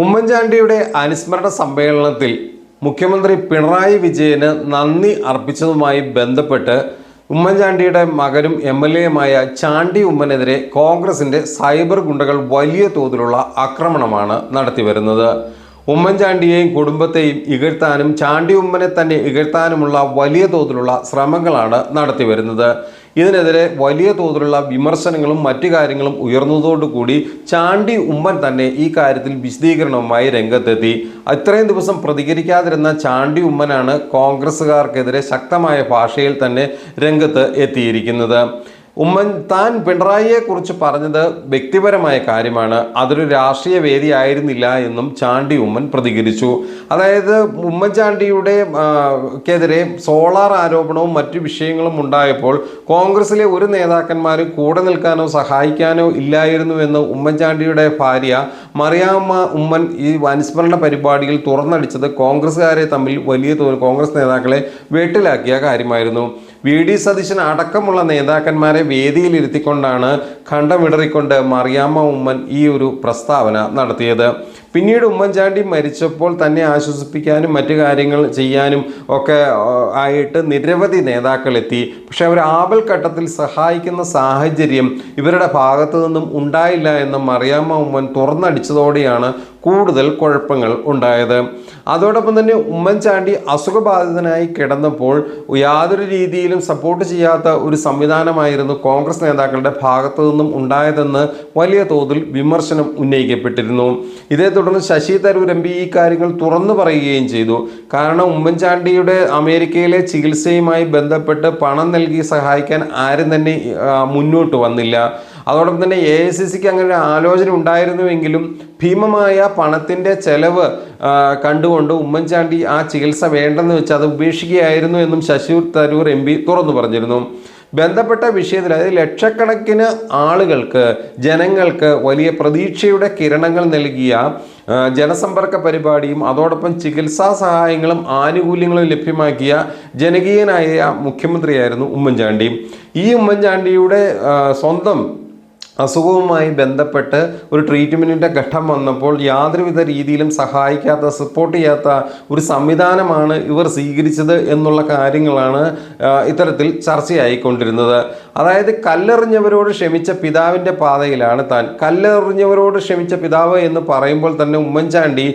ഉമ്മൻചാണ്ടിയുടെ അനുസ്മരണ സമ്മേളനത്തിൽ മുഖ്യമന്ത്രി പിണറായി വിജയന് നന്ദി അർപ്പിച്ചതുമായി ബന്ധപ്പെട്ട് ഉമ്മൻചാണ്ടിയുടെ മകനും എം എൽ എയുമായ ചാണ്ടി ഉമ്മനെതിരെ കോൺഗ്രസിന്റെ സൈബർ ഗുണ്ടകൾ വലിയ തോതിലുള്ള ആക്രമണമാണ് നടത്തിവരുന്നത്. ഉമ്മൻചാണ്ടിയെയും കുടുംബത്തെയും ഇകഴ്ത്താനും ചാണ്ടി ഉമ്മനെ തന്നെ ഇകഴ്ത്താനുമുള്ള വലിയ തോതിലുള്ള ശ്രമങ്ങളാണ് നടത്തിവരുന്നത്. ഇതിനെതിരെ വലിയ തോതിലുള്ള വിമർശനങ്ങളും മറ്റു കാര്യങ്ങളും ഉയർന്നതോടുകൂടി ചാണ്ടി ഉമ്മൻ തന്നെ ഈ കാര്യത്തിൽ വിശദീകരണവുമായി രംഗത്തെത്തി. ഇത്രയും ദിവസം പ്രതികരിക്കാതിരുന്ന ചാണ്ടി ഉമ്മനാണ് കോൺഗ്രസ്സുകാർക്കെതിരെ ശക്തമായ ഭാഷയിൽ തന്നെ രംഗത്ത് എത്തിയിരിക്കുന്നത്. ഉമ്മൻ താൻ പിണറായിയെ കുറിച്ച് പറഞ്ഞത് വ്യക്തിപരമായ കാര്യമാണ്. അതൊരു രാഷ്ട്രീയ വേദി ആയിരുന്നില്ല എന്നും ചാണ്ടി ഉമ്മൻ പ്രതികരിച്ചു. അതായത് ഉമ്മൻചാണ്ടിയുടെ ക്കെതിരെ സോളാർ ആരോപണവും മറ്റു വിഷയങ്ങളും ഉണ്ടായപ്പോൾ കോൺഗ്രസിലെ ഒരു നേതാക്കന്മാരും കൂടെ നിൽക്കാനോ സഹായിക്കാനോ ഇല്ലായിരുന്നു ഇല്ലായിരുന്നുവെന്ന് ഉമ്മൻചാണ്ടിയുടെ ഭാര്യ മറിയാമ്മ ഉമ്മൻ ഈ അനുസ്മരണ പരിപാടിയിൽ തുറന്നടിച്ചത് കോൺഗ്രസ്സുകാരെ തമ്മിൽ വലിയ തോതിൽ കോൺഗ്രസ് നേതാക്കളെ വെട്ടിലാക്കിയ കാര്യമായിരുന്നു. വി ഡി സതീശൻ അടക്കമുള്ള നേതാക്കന്മാരെ വേദിയിലിരുത്തിക്കൊണ്ടാണ് ഖണ്ഡമിടറിക്കൊണ്ട് മറിയാമ്മ ഉമ്മൻ ഈ ഒരു പ്രസ്താവന നടത്തിയത്. പിന്നീട് ഉമ്മൻചാണ്ടി മരിച്ചപ്പോൾ തന്നെ ആശ്വസിപ്പിക്കാനും മറ്റു കാര്യങ്ങൾ ചെയ്യാനും ഒക്കെ ആയിട്ട് നിരവധി നേതാക്കൾ എത്തി പക്ഷെ അവർ ആപൽഘട്ടത്തിൽ സഹായിക്കുന്ന സാഹചര്യം ഇവരുടെ ഭാഗത്തു നിന്നും ഉണ്ടായില്ല എന്ന് മറിയാമ്മ ഉമ്മൻ തുറന്നടിച്ചതോടെയാണ് കൂടുതൽ കുഴപ്പങ്ങൾ ഉണ്ടായത്. അതോടൊപ്പം തന്നെ ഉമ്മൻചാണ്ടി അസുഖബാധിതനായി കിടന്നപ്പോൾ യാതൊരു രീതിയിലും സപ്പോർട്ട് ചെയ്യാത്ത ഒരു സംവിധാനമായിരുന്നു കോൺഗ്രസ് നേതാക്കളുടെ ഭാഗത്തു നിന്നും ഉണ്ടായതെന്ന് വലിയ തോതിൽ വിമർശനം ഉന്നയിക്കപ്പെട്ടിരുന്നു. ഇതേ തുടർന്ന് ശശി തരൂർ എം പി ഈ കാര്യങ്ങൾ തുറന്നു പറയുകയും ചെയ്തു. കാരണം ഉമ്മൻചാണ്ടിയുടെ അമേരിക്കയിലെ ചികിത്സയുമായി ബന്ധപ്പെട്ട് പണം നൽകി സഹായിക്കാൻ ആരും തന്നെ മുന്നോട്ട് വന്നില്ല. അതോടൊപ്പം തന്നെ എ ഐ സി സിക്ക് അങ്ങനെ ഒരു ആലോചന ഉണ്ടായിരുന്നുവെങ്കിലും ഭീമമായ പണത്തിന്റെ ചെലവ് കണ്ടുകൊണ്ട് ഉമ്മൻചാണ്ടി ആ ചികിത്സ വേണ്ടെന്ന് വെച്ച് അത് ഉപേക്ഷിക്കുകയായിരുന്നു എന്നും ശശി തരൂർ എം പി തുറന്നു പറഞ്ഞിരുന്നു. ബന്ധപ്പെട്ട വിഷയത്തിൽ അതായത് ലക്ഷക്കണക്കിന് ആളുകൾക്ക് ജനങ്ങൾക്ക് വലിയ പ്രതീക്ഷയുടെ കിരണങ്ങൾ നൽകിയ ജനസമ്പർക്ക പരിപാടിയും അതോടൊപ്പം ചികിത്സാ സഹായങ്ങളും ആനുകൂല്യങ്ങളും ലഭ്യമാക്കിയ ജനകീയനായ മുഖ്യമന്ത്രിയായിരുന്നു ഉമ്മൻചാണ്ടി. ഈ ഉമ്മൻചാണ്ടിയുടെ സ്വന്തം അസുഖവുമായി ബന്ധപ്പെട്ട് ഒരു ട്രീറ്റ്മെന്റിന്റെ ഘട്ടം വന്നപ്പോൾ യാതൊരുവിധ രീതിയിലും സഹായിക്കാത്ത സപ്പോർട്ട് ചെയ്യാത്ത ഒരു സംവിധാനമാണ് ഇവർ സ്വീകരിച്ചത് എന്നുള്ള കാര്യങ്ങളാണ് ഇത്തരത്തിൽ ചർച്ചയായിക്കൊണ്ടിരുന്നത്. അതായത് കല്ലെറിഞ്ഞവരോട് ക്ഷമിച്ച പിതാവിന്റെ പാതയിലാണ് താൻ. കല്ലെറിഞ്ഞവരോട് ക്ഷമിച്ച പിതാവ് എന്ന് പറയുമ്പോൾ തന്നെ ഉമ്മൻചാണ്ടി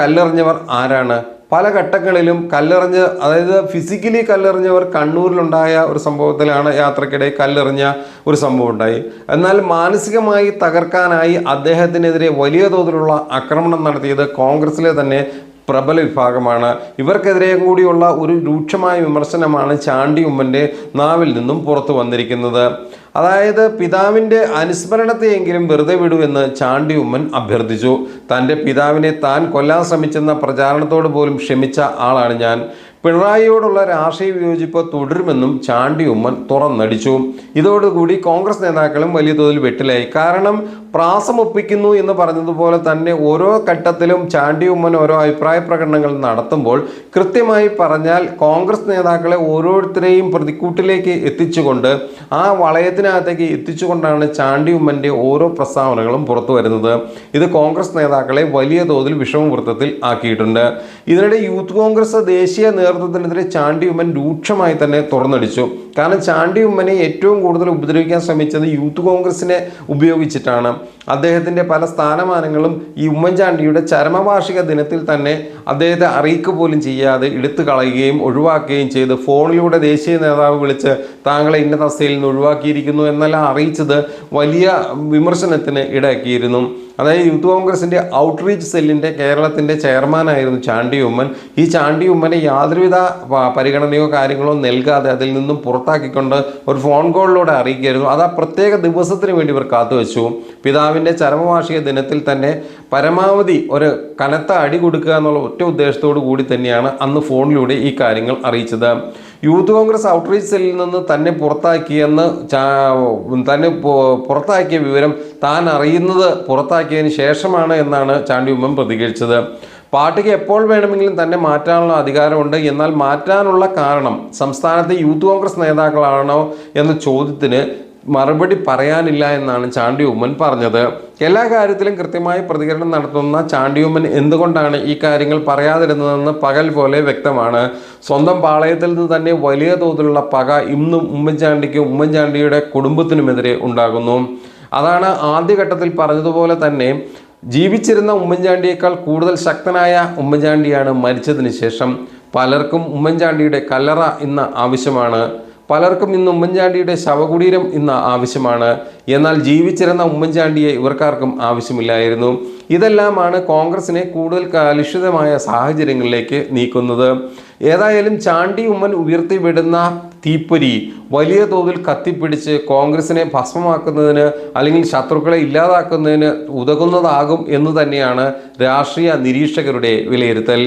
കല്ലെറിഞ്ഞവർ ആരാണ്? പല ഘട്ടങ്ങളിലും കല്ലെറിഞ്ഞ് അതായത് ഫിസിക്കലി കല്ലെറിഞ്ഞവർ കണ്ണൂരിലുണ്ടായ ഒരു സംഭവത്തിലാണ് യാത്രക്കിടെ കല്ലെറിഞ്ഞ ഒരു സംഭവം ഉണ്ടായി. എന്നാൽ മാനസികമായി തകർക്കാനായി അദ്ദേഹത്തിനെതിരെ വലിയ തോതിലുള്ള ആക്രമണം നടത്തിയത് കോൺഗ്രസിലെ തന്നെ പ്രബല വിഭാഗമാണ്. ഇവർക്കെതിരെ കൂടിയുള്ള ഒരു രൂക്ഷമായ വിമർശനമാണ് ചാണ്ടി ഉമ്മന്റെ നാവിൽ നിന്നും പുറത്തു വന്നിരിക്കുന്നത്. അതായത് പിതാവിന്റെ അനുസ്മരണത്തെയെങ്കിലും വെറുതെ വിടുവെന്ന് ചാണ്ടി ഉമ്മൻ അഭ്യർത്ഥിച്ചു. തന്റെ പിതാവിനെ താൻ കൊല്ലാൻ ശ്രമിച്ചെന്ന പ്രചാരണത്തോട് പോലും ക്ഷമിച്ച ആളാണ് ഞാൻ. പിണറായിയോടുള്ള രാഷ്ട്രീയ വിയോജിപ്പ് തുടരുമെന്നും ചാണ്ടി ഉമ്മൻ തുറന്നടിച്ചു. ഇതോടുകൂടി കോൺഗ്രസ് നേതാക്കളും വലിയ തോതിൽ വെട്ടിലായി. കാരണം പ്രാസമൊപ്പിക്കുന്നു എന്ന് പറഞ്ഞതുപോലെ തന്നെ ഓരോ ഘട്ടത്തിലും ചാണ്ടി ഉമ്മൻ ഓരോ അഭിപ്രായ പ്രകടനങ്ങൾ നടത്തുമ്പോൾ കൃത്യമായി പറഞ്ഞാൽ കോൺഗ്രസ് നേതാക്കളെ ഓരോരുത്തരെയും പ്രതിക്കൂട്ടിലേക്ക് എത്തിച്ചുകൊണ്ട് ആ വളയത്തിനകത്തേക്ക് എത്തിച്ചുകൊണ്ടാണ് ചാണ്ടി ഉമ്മന്റെ ഓരോ പ്രസ്താവനകളും പുറത്തു വരുന്നത്. ഇത് കോൺഗ്രസ് നേതാക്കളെ വലിയ തോതിൽ വിഷമവൃത്തത്തിൽ ആക്കിയിട്ടുണ്ട്. ഇതിനിടെ യൂത്ത് കോൺഗ്രസ് ദേശീയ നേതൃത്വത്തിനെതിരെ ചാണ്ടി ഉമ്മൻ രൂക്ഷമായി തന്നെ തുറന്നടിച്ചു. കാരണം ചാണ്ടി ഉമ്മനെ ഏറ്റവും കൂടുതൽ ഉപദ്രവിക്കാൻ ശ്രമിച്ചത് യൂത്ത് കോൺഗ്രസിനെ ഉപയോഗിച്ചിട്ടാണ്. അദ്ദേഹത്തിന്റെ പല സ്ഥാനമാനങ്ങളും ഈ ഉമ്മൻചാണ്ടിയുടെ ചരമവാർഷിക ദിനത്തിൽ തന്നെ അദ്ദേഹത്തെ അറിയിക്കുക പോലും ചെയ്യാതെ എടുത്തു കളയുകയും ഒഴിവാക്കുകയും ചെയ്ത് ഫോണിലൂടെ ദേശീയ നേതാവ് വിളിച്ച് താങ്കളെ ഇന്ന തസ്തയിൽ നിന്ന് ഒഴിവാക്കിയിരിക്കുന്നു എന്നെല്ലാം അറിയിച്ചത് വലിയ വിമർശനത്തിന് ഇടയാക്കിയിരുന്നു. അതായത് യൂത്ത് കോൺഗ്രസിന്റെ ഔട്ട്റീച്ച് സെല്ലിന്റെ കേരളത്തിന്റെ ചെയർമാനായിരുന്നു ചാണ്ടി ഉമ്മൻ ഈ ചാണ്ടി ഉമ്മനെ യാതൊരുവിധ പരിഗണനയോ കാര്യങ്ങളോ നൽകാതെ അതിൽ നിന്നും പുറത്താക്കിക്കൊണ്ട് ഒരു ഫോൺ കോളിലൂടെ അറിയിക്കായിരുന്നു അത് ആ പ്രത്യേക ദിവസത്തിന് വേണ്ടി ഇവർ കാത്തുവച്ചു. പിതാവിന്റെ ചരമവാർഷിക ദിനത്തിൽ തന്നെ പരമാവധി ഒരു കനത്ത അടി കൊടുക്കുക എന്നുള്ള ഒറ്റ ഉദ്ദേശത്തോടു കൂടി തന്നെയാണ് അന്ന് ഫോണിലൂടെ ഈ കാര്യങ്ങൾ അറിയിച്ചത്. യൂത്ത് കോൺഗ്രസ് ഔട്ട്റീച്ച് സെല്ലിൽ നിന്ന് തന്നെ പുറത്താക്കിയെന്ന് തന്നെ പുറത്താക്കിയ വിവരം താൻ അറിയുന്നത് പുറത്താക്കിയതിന് ശേഷമാണ് എന്നാണ് ചാണ്ടി ഉമ്മൻ പ്രതികരിച്ചത്. പാർട്ടിക്ക് എപ്പോൾ വേണമെങ്കിലും തന്നെ മാറ്റാനുള്ള അധികാരമുണ്ട്. എന്നാൽ മാറ്റാനുള്ള കാരണം സംസ്ഥാനത്തെ യൂത്ത് കോൺഗ്രസ് നേതാക്കളാണോ എന്ന ചോദ്യത്തിന് മറുപടി പറയാനില്ല എന്നാണ് ചാണ്ടി ഉമ്മൻ പറഞ്ഞത്. എല്ലാ കാര്യത്തിലും കൃത്യമായി പ്രതികരണം നടത്തുന്ന ചാണ്ടി ഉമ്മൻ എന്തുകൊണ്ടാണ് ഈ കാര്യങ്ങൾ പറയാതിരുന്നതെന്ന് പകൽ പോലെ വ്യക്തമാണ്. സ്വന്തം പാളയത്തിൽ നിന്ന് തന്നെ വലിയ തോതിലുള്ള പക ഇന്നും ഉമ്മൻചാണ്ടിക്കും ഉമ്മൻചാണ്ടിയുടെ കുടുംബത്തിനുമെതിരെ ഉണ്ടാകുന്നു. അതാണ് ആദ്യഘട്ടത്തിൽ പറഞ്ഞതുപോലെ തന്നെ ജീവിച്ചിരുന്ന ഉമ്മൻചാണ്ടിയേക്കാൾ കൂടുതൽ ശക്തനായ ഉമ്മൻചാണ്ടിയാണ് മരിച്ചതിന് ശേഷം. പലർക്കും ഉമ്മൻചാണ്ടിയുടെ കല്ലറ ഇന്ന് ആവശ്യമാണ്. പലർക്കും ഇന്ന് ഉമ്മൻചാണ്ടിയുടെ ശവകുടീരം ഇന്ന് ആവശ്യമാണ്. എന്നാൽ ജീവിച്ചിരുന്ന ഉമ്മൻചാണ്ടിയെ ഇവർക്കാർക്കും ആവശ്യമില്ലായിരുന്നു. ഇതെല്ലാമാണ് കോൺഗ്രസിനെ കൂടുതൽ കലുഷിതമായ സാഹചര്യങ്ങളിലേക്ക് നീക്കുന്നത്. ഏതായാലും ചാണ്ടി ഉമ്മൻ ഉയർത്തിവിടുന്ന തീപ്പൊരി വലിയ തോതിൽ കത്തിപ്പിടിച്ച് കോൺഗ്രസിനെ ഭസ്മമാക്കുന്നതിന് അല്ലെങ്കിൽ ശത്രുക്കളെ ഇല്ലാതാക്കുന്നതിന് ഉതകുന്നതാകും എന്ന് തന്നെയാണ് രാഷ്ട്രീയ നിരീക്ഷകരുടെ വിലയിരുത്തൽ.